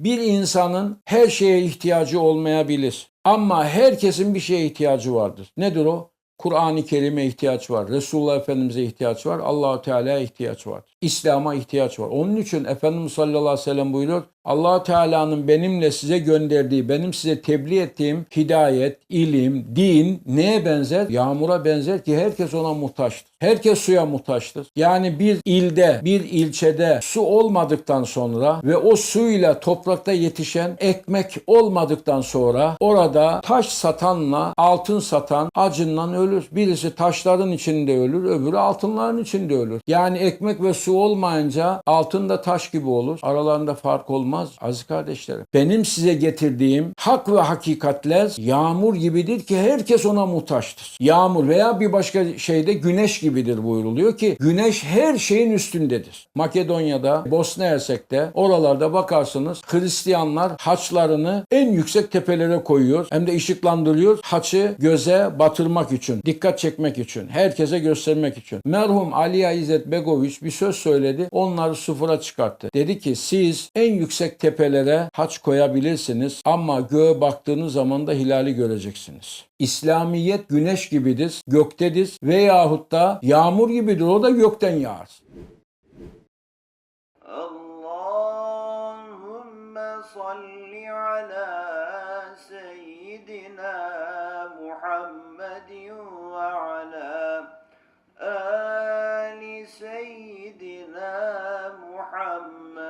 Bir insanın her şeye ihtiyacı olmayabilir. Ama herkesin bir şeye ihtiyacı vardır. Nedir o? Kur'an-ı Kerim'e ihtiyaç var. Resulullah Efendimiz'e ihtiyaç var. Allahu Teala'ya ihtiyaç var. İslam'a ihtiyaç var. Onun için Efendimiz sallallahu aleyhi ve sellem buyuruyor. Allah Teala'nın benimle size gönderdiği, benim size tebliğ ettiğim hidayet, ilim, din neye benzer? Yağmura benzer ki herkes ona muhtaçtır. Herkes suya muhtaçtır. Yani bir ilde, bir ilçede su olmadıktan sonra ve o suyla toprakta yetişen ekmek olmadıktan sonra orada taş satanla altın satan acından ölür. Birisi taşların içinde ölür, öbürü altınların içinde ölür. Yani ekmek ve su olmayınca altın da taş gibi olur. Aralarında fark olmaz aziz kardeşlerim. Benim size getirdiğim hak ve hakikatler yağmur gibidir ki herkes ona muhtaçtır. Yağmur veya bir başka şeyde güneş gibidir buyuruluyor ki güneş her şeyin üstündedir. Makedonya'da, Bosna Hersek'te oralarda bakarsınız Hristiyanlar haçlarını en yüksek tepelere koyuyor. Hem de ışıklandırıyor. Haçı göze batırmak için, dikkat çekmek için, herkese göstermek için. Merhum Ali İzzet Begoviç bir söz söyledi. Onları sıfıra çıkarttı. Dedi ki siz en yüksek yüksek tepelere haç koyabilirsiniz ama göğe baktığınız zaman da hilali göreceksiniz. İslamiyet güneş gibidir, göktedir veyahut da yağmur gibidir o da gökten yağar. Allahümme salli ala seyyidina Muhammedin ve ala ali seyyidina Muhammed